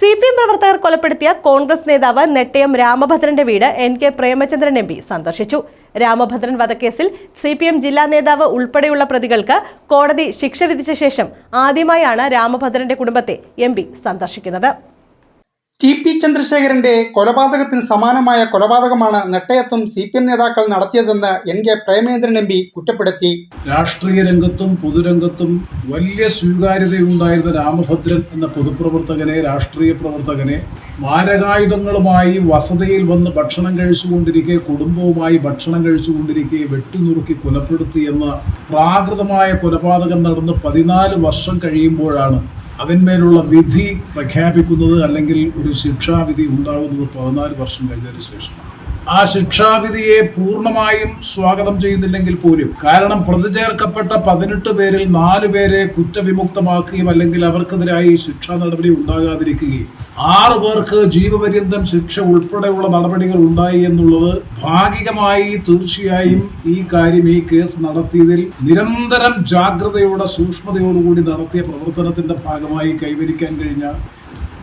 C P M പ്രവർത്തകർ കൊലപ്പെടുത്തിയ കോൺഗ്രസ് നേതാവ് നെട്ടയം രാമഭദ്രന്റെ വീട് N K Premachandran M P സന്ദർശിച്ചു. രാമഭദ്രൻ വധക്കേസിൽ സി പി എം ജില്ലാ നേതാവ് ഉൾപ്പെടെയുള്ള പ്രതികൾക്ക് കോടതി ശിക്ഷ വിധിച്ച ശേഷം ആദ്യമായാണ് രാമഭദ്രന്റെ കുടുംബത്തെ എം സന്ദർശിക്കുന്നത്. ടി പി ചന്ദ്രശേഖരന്റെ കൊലപാതകത്തിന് സമാനമായ കൊലപാതകമാണ് നെട്ടയത്തും സി പി എം നേതാക്കൾ നടത്തിയതെന്ന് N K Premachandran M P കുറ്റപ്പെടുത്തി. രാഷ്ട്രീയ രംഗത്തും പൊതുരംഗത്തും വലിയ സ്വീകാര്യതയുണ്ടായിരുന്ന രാമഭദ്രൻ എന്ന പൊതുപ്രവർത്തകനെ രാഷ്ട്രീയ പ്രവർത്തകനെ മാരകായുധങ്ങളുമായി വസതിയിൽ വന്ന് ഭക്ഷണം കഴിച്ചുകൊണ്ടിരിക്കെ കുടുംബവുമായി ഭക്ഷണം കഴിച്ചുകൊണ്ടിരിക്കെ വെട്ടിനുറുക്കി കൊലപ്പെടുത്തിയെന്ന പ്രാകൃതമായ കൊലപാതകം നടന്ന് പതിനാല് വർഷം കഴിയുമ്പോഴാണ് അതിന്മേലുള്ള വിധി പ്രഖ്യാപിക്കുന്നത് അല്ലെങ്കിൽ ഒരു ശിക്ഷാവിധി ഉണ്ടാകുന്നത് പതിനാല് വർഷം കഴിഞ്ഞതിന് ശേഷമാണ്. ആ ശിക്ഷാവിധിയെ പൂർണമായും സ്വാഗതം ചെയ്യുന്നില്ലെങ്കിൽ പോലും. കാരണം പ്രതി ചേർക്കപ്പെട്ട പതിനെട്ട് പേരിൽ നാല് പേരെ കുറ്റവിമുക്തമാക്കുകയും അല്ലെങ്കിൽ അവർക്കെതിരായി ശിക്ഷാ നടപടി ഉണ്ടാകാതിരിക്കുകയും. ആറു പേർക്ക് ജീവപര്യന്തം ശിക്ഷ ഉൾപ്പെടെയുള്ള നടപടികൾ ഉണ്ടായി എന്നുള്ളത് ഭാഗികമായി തീർച്ചയായും ഈ കാര്യം ഈ കേസ് നടത്തിയതിൽ നിരന്തരം ജാഗ്രതയോടെ സൂക്ഷ്മതയോടുകൂടി നടത്തിയ പ്രവർത്തനത്തിന്റെ ഭാഗമായി കൈവരിക്കാൻ കഴിഞ്ഞ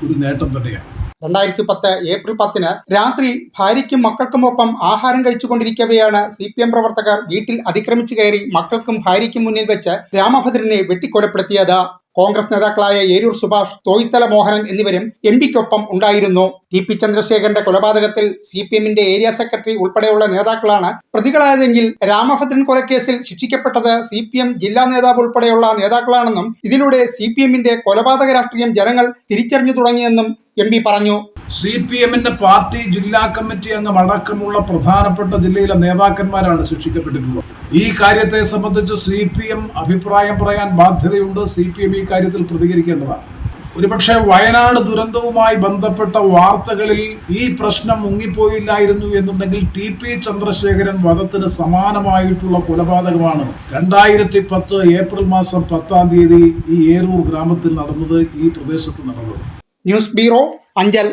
ഒരു നേട്ടം തന്നെയാണ്. രണ്ടായിരത്തി പത്ത് ഏപ്രിൽ പത്തിന് രാത്രി ഭാര്യയ്ക്കും മക്കൾക്കുമൊപ്പം ആഹാരം കഴിച്ചുകൊണ്ടിരിക്കവെയാണ് സി പി എം പ്രവർത്തകർ വീട്ടിൽ അതിക്രമിച്ചു കയറി മക്കൾക്കും ഭാര്യയ്ക്കും മുന്നിൽ വെച്ച് രാമഭദ്രനെ വെട്ടിക്കൊലപ്പെടുത്തിയത്. കോൺഗ്രസ് നേതാക്കളായ ഏരൂർ സുഭാഷ് തോയിത്തല മോഹനൻ എന്നിവരും എം പിക്കൊപ്പം ഉണ്ടായിരുന്നു. ടി പി ചന്ദ്രശേഖരന്റെ കൊലപാതകത്തിൽ സി പി എമ്മിന്റെ ഏരിയ സെക്രട്ടറി ഉൾപ്പെടെയുള്ള നേതാക്കളാണ് പ്രതികളായതെങ്കിൽ രാമഭദ്രൻ കൊലക്കേസിൽ ശിക്ഷിക്കപ്പെട്ടത് സി പി എം ജില്ലാ നേതാവ് ഉൾപ്പെടെയുള്ള നേതാക്കളാണെന്നും ഇതിലൂടെ സി പി എമ്മിന്റെ കൊലപാതക രാഷ്ട്രീയം ജനങ്ങൾ തിരിച്ചറിഞ്ഞു തുടങ്ങിയെന്നും എം പി പറഞ്ഞു. സി പി എമ്മിന്റെ പാർട്ടി ജില്ലാ കമ്മിറ്റി അംഗം അടക്കമുള്ള പ്രധാനപ്പെട്ട ജില്ലയിലെ നേതാക്കന്മാരാണ് ശിക്ഷിക്കപ്പെട്ടിട്ടുള്ളത്. ഈ കാര്യത്തെ സംബന്ധിച്ച് സി പി എം അഭിപ്രായം പറയാൻ ബാധ്യതയുണ്ട്. സി പി എം ഈ കാര്യത്തിൽ പ്രതികരിക്കേണ്ടതാണ്. ഒരുപക്ഷെ വയനാട് ദുരന്തവുമായി ബന്ധപ്പെട്ട വാർത്തകളിൽ ഈ പ്രശ്നം മുങ്ങിപ്പോയില്ലായിരുന്നു എന്നുണ്ടെങ്കിൽ ടി പി ചന്ദ്രശേഖരൻ വധത്തിന് സമാനമായിട്ടുള്ള കൊലപാതകമാണ് രണ്ടായിരത്തി പത്ത് ഏപ്രിൽ മാസം പത്താം തീയതി ഈ ഏരൂർ ഗ്രാമത്തിൽ നടന്നത് ഈ പ്രദേശത്ത് നടന്നത്. News bureau Anchal